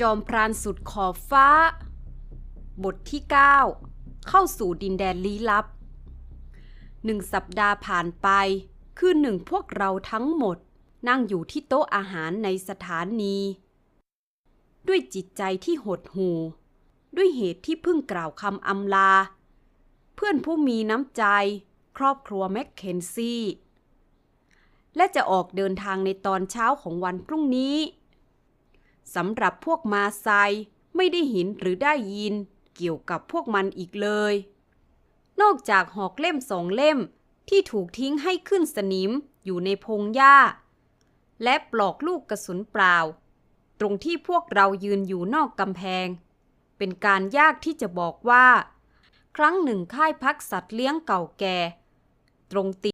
จอมพรานสุดขอบฟ้า บทที่ 9 เข้าสู่ดินแดนลี้ลับหนึ่งสัปดาห์ผ่านไปคือหนึ่งพวกเราทั้งหมด นั่งอยู่ที่โต๊ะอาหารในสถานี ด้วยจิตใจที่หดหู่ด้วยเหตุที่เพิ่งกล่าวคำอำลา เพื่อนผู้มีน้ำใจ ครอบครัวแมคเคนซี่ และจะออกเดินทางในตอนเช้าของวันพรุ่งนี้ สำหรับพวกมาไซไม่ได้เห็นหรือได้ยิน เกี่ยวกับพวกมันอีกเลย นอกจากหอกเล่มสองเล่มที่ถูกทิ้งให้ขึ้นสนิมอยู่ในพงหญ้า และปลอกลูกกระสุนเปล่า ตรงที่พวกเรายืนอยู่นอกกำแพง เป็นการยากที่จะบอกว่า ครั้งหนึ่งค่ายพักสัตว์เลี้ยงเก่าแก่ ตรงตี